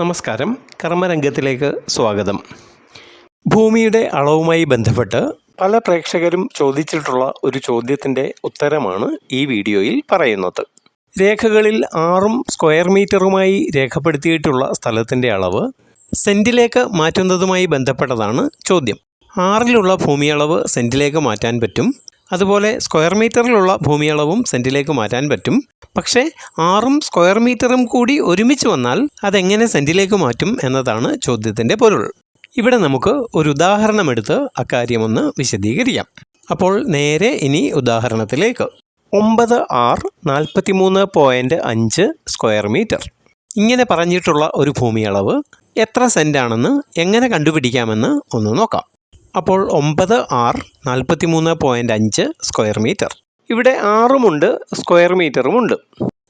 നമസ്കാരം. കർമ്മരംഗത്തിലേക്ക് സ്വാഗതം. ഭൂമിയുടെ അളവുമായി ബന്ധപ്പെട്ട് പല പ്രേക്ഷകരും ചോദിച്ചിട്ടുള്ള ഒരു ചോദ്യത്തിന്റെ ഉത്തരമാണ് ഈ വീഡിയോയിൽ പറയുന്നത്. രേഖകളിൽ ആറും സ്ക്വയർ മീറ്ററുമായി രേഖപ്പെടുത്തിയിട്ടുള്ള സ്ഥലത്തിന്റെ അളവ് സെന്റിലേക്ക് മാറ്റുന്നതുമായി ബന്ധപ്പെട്ടതാണ് ചോദ്യം. ആറിലുള്ള ഭൂമിയളവ് സെന്റിലേക്ക് മാറ്റാൻ പറ്റും. അതുപോലെ സ്ക്വയർ മീറ്ററിലുള്ള ഭൂമിയളവും സെന്റിലേക്ക് മാറ്റാൻ പറ്റും. പക്ഷേ ആറും സ്ക്വയർ മീറ്ററും കൂടി ഒരുമിച്ച് വന്നാൽ അതെങ്ങനെ സെന്റിലേക്ക് മാറ്റും എന്നതാണ് ചോദ്യത്തിന്റെ പൊരുൾ. ഇവിടെ നമുക്ക് ഒരു ഉദാഹരണമെടുത്ത് അക്കാര്യമൊന്ന് വിശദീകരിക്കാം. അപ്പോൾ നേരെ ഇനി ഉദാഹരണത്തിലേക്ക്. ഒമ്പത് ആർ നാൽപ്പത്തിമൂന്ന് പോയിന്റ് അഞ്ച് സ്ക്വയർ മീറ്റർ ഇങ്ങനെ പറഞ്ഞിട്ടുള്ള ഒരു ഭൂമിയളവ് എത്ര സെന്റാണെന്ന് എങ്ങനെ കണ്ടുപിടിക്കാമെന്ന് ഒന്ന് നോക്കാം. അപ്പോൾ ഒമ്പത് ആർ നാൽപ്പത്തി മൂന്ന് പോയിന്റ് അഞ്ച് സ്ക്വയർ മീറ്റർ ഇവിടെ ആറുമുണ്ട് സ്ക്വയർ മീറ്ററുമുണ്ട്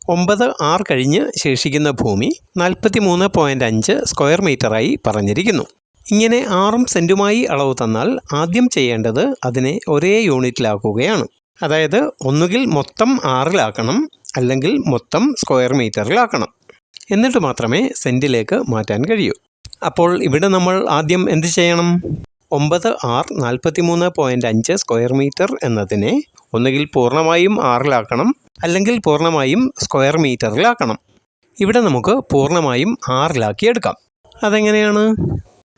ഒമ്പത് ആർ കഴിഞ്ഞ് ശേഷിക്കുന്ന ഭൂമി നാൽപ്പത്തി മൂന്ന് പോയിന്റ് അഞ്ച് സ്ക്വയർ മീറ്ററായി പറഞ്ഞിരിക്കുന്നു. ഇങ്ങനെ ആറും സെന്റുമായി അളവ് തന്നാൽ ആദ്യം ചെയ്യേണ്ടത് അതിനെ ഒരേ യൂണിറ്റിലാക്കുകയാണ്. അതായത് ഒന്നുകിൽ മൊത്തം ആറിലാക്കണം അല്ലെങ്കിൽ മൊത്തം സ്ക്വയർ മീറ്ററിലാക്കണം എന്നിട്ട് മാത്രമേ സെന്റിലേക്ക് മാറ്റാൻ കഴിയൂ. അപ്പോൾ ഇവിടെ നമ്മൾ ആദ്യം എന്ത് ചെയ്യണം? ഒമ്പത് ആർ നാൽപ്പത്തി മൂന്ന് പോയിന്റ് അഞ്ച് സ്ക്വയർ മീറ്റർ എന്നതിനെ ഒന്നുകിൽ പൂർണമായും ആറിലാക്കണം അല്ലെങ്കിൽ പൂർണമായും സ്ക്വയർ മീറ്ററിലാക്കണം ഇവിടെ നമുക്ക് പൂർണമായും ആറിലാക്കി എടുക്കാം. അതെങ്ങനെയാണ്?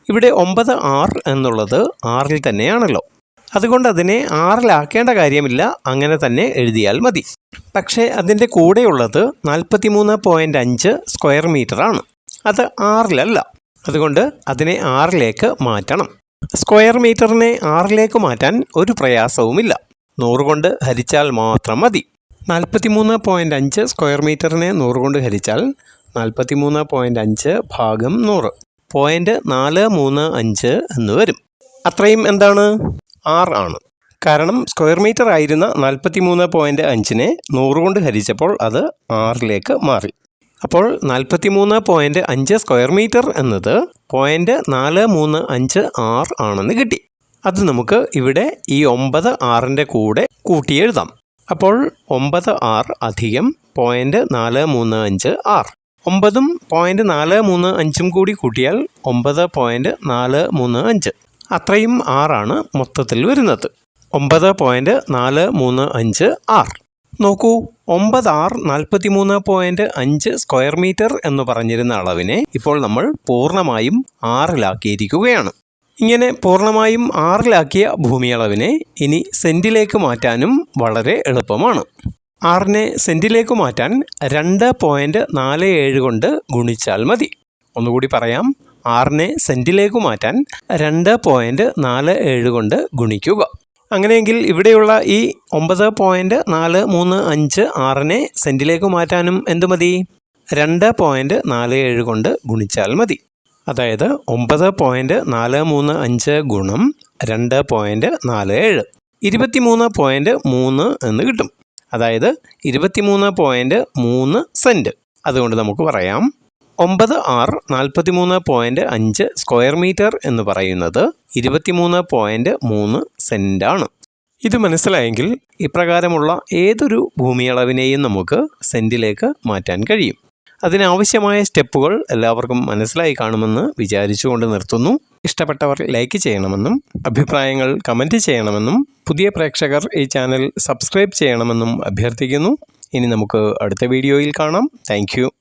ഇവിടെ ഒമ്പത് ആർ എന്നുള്ളത് ആറിൽ തന്നെയാണല്ലോ. അതുകൊണ്ട് അതിനെ ആറിലാക്കേണ്ട കാര്യമില്ല. അങ്ങനെ തന്നെ എഴുതിയാൽ മതി. പക്ഷേ അതിന്റെ കൂടെയുള്ളത് നാൽപ്പത്തി മൂന്ന് പോയിന്റ് അഞ്ച് സ്ക്വയർ മീറ്ററാണ് അത് ആറിലല്ല. അതുകൊണ്ട് അതിനെ ആറിലേക്ക് മാറ്റണം. സ്ക്വയർ മീറ്ററിനെ ആറിലേക്ക് മാറ്റാൻ ഒരു പ്രയാസവുമില്ല. നൂറ് കൊണ്ട് ഹരിച്ചാൽ മാത്രം മതി. നാൽപ്പത്തിമൂന്ന് പോയിന്റ് അഞ്ച് സ്ക്വയർ മീറ്ററിനെ നൂറ് കൊണ്ട് ഹരിച്ചാൽ നാൽപ്പത്തിമൂന്ന് പോയിന്റ് അഞ്ച് ഭാഗം നൂറ്. പോയിന്റ് നാല് മൂന്ന് അഞ്ച് എന്ന് വരും. അത്രയും എന്താണ്? ആറ് ആണ്. കാരണം സ്ക്വയർ മീറ്റർ ആയിരുന്ന നാൽപ്പത്തിമൂന്ന് പോയിന്റ് അഞ്ചിനെ നൂറ് കൊണ്ട് ഹരിച്ചപ്പോൾ അത് ആറിലേക്ക് മാറി. അപ്പോൾ നാൽപ്പത്തി മൂന്ന് പോയിന്റ് അഞ്ച് സ്ക്വയർ മീറ്റർ എന്നത് പോയിന്റ് നാല് മൂന്ന് അഞ്ച് ആർ ആണെന്ന് കിട്ടി. അത് നമുക്ക് ഇവിടെ ഈ ഒമ്പത് ആറിന്റെ കൂടെ കൂട്ടി എഴുതാം അപ്പോൾ ഒമ്പത് ആർ അധികം പോയിന്റ് നാല് മൂന്ന് അഞ്ച് ആർ. ഒമ്പതും പോയിന്റ് നാല് മൂന്ന് അഞ്ചും കൂടി കൂട്ടിയാൽ ഒമ്പത് പോയിന്റ് നാല് മൂന്ന് അഞ്ച്. അത്രയും ആറാണ് മൊത്തത്തിൽ വരുന്നത്. ഒമ്പത് പോയിന്റ് നാല് മൂന്ന് അഞ്ച് ആർ. നോക്കൂ ഒമ്പത് ആർ നാൽപ്പത്തി മൂന്ന് പോയിന്റ് അഞ്ച് സ്ക്വയർ മീറ്റർ എന്ന് പറഞ്ഞിരുന്ന അളവിനെ ഇപ്പോൾ നമ്മൾ പൂർണമായും ആറിലാക്കിയിരിക്കുകയാണ്. ഇങ്ങനെ പൂർണമായും ആറിലാക്കിയ ഭൂമിയളവിനെ ഇനി സെന്റിലേക്ക് മാറ്റാനും വളരെ എളുപ്പമാണ്. ആറിനെ സെന്റിലേക്ക് മാറ്റാൻ രണ്ട് പോയിന്റ് നാല് ഏഴ് കൊണ്ട് ഗുണിച്ചാൽ മതി. ഒന്നുകൂടി പറയാം ആറിനെ സെന്റിലേക്ക് മാറ്റാൻ രണ്ട് പോയിന്റ് നാല് ഏഴ് കൊണ്ട് ഗുണിക്കുക. അങ്ങനെയെങ്കിൽ ഇവിടെയുള്ള ഈ ഒമ്പത് പോയിന്റ് നാല് മൂന്ന് അഞ്ച് ആറിനെ സെന്റിലേക്ക് മാറ്റാനും എന്തു മതി? രണ്ട് പോയിന്റ് നാല് ഏഴ് കൊണ്ട് ഗുണിച്ചാൽ മതി. അതായത് ഒമ്പത് പോയിന്റ് നാല് മൂന്ന് അഞ്ച് ഗുണം രണ്ട് പോയിന്റ് നാല് ഏഴ്. ഇരുപത്തിമൂന്ന് പോയിന്റ് മൂന്ന് എന്ന് കിട്ടും. അതായത് ഇരുപത്തിമൂന്ന് പോയിന്റ് മൂന്ന് സെന്റ് അതുകൊണ്ട് നമുക്ക് പറയാം. ഒമ്പത് ആറ് നാൽപ്പത്തിമൂന്ന് പോയിന്റ് അഞ്ച് സ്ക്വയർ മീറ്റർ എന്ന് പറയുന്നത് ഇരുപത്തിമൂന്ന് പോയിന്റ് മൂന്ന് സെന്റാണ്. ഇത് മനസ്സിലായെങ്കിൽ ഇപ്രകാരമുള്ള ഏതൊരു ഭൂമിയളവിനെയും നമുക്ക് സെന്റിലേക്ക് മാറ്റാൻ കഴിയും. അതിനാവശ്യമായ സ്റ്റെപ്പുകൾ എല്ലാവർക്കും മനസ്സിലായി കാണുമെന്ന് വിചാരിച്ചുകൊണ്ട് നിർത്തുന്നു. ഇഷ്ടപ്പെട്ടവർ ലൈക്ക് ചെയ്യണമെന്നും അഭിപ്രായങ്ങൾ കമന്റ് ചെയ്യണമെന്നും പുതിയ പ്രേക്ഷകർ ഈ ചാനൽ സബ്സ്ക്രൈബ് ചെയ്യണമെന്നും അഭ്യർത്ഥിക്കുന്നു. ഇനി നമുക്ക് അടുത്ത വീഡിയോയിൽ കാണാം. താങ്ക്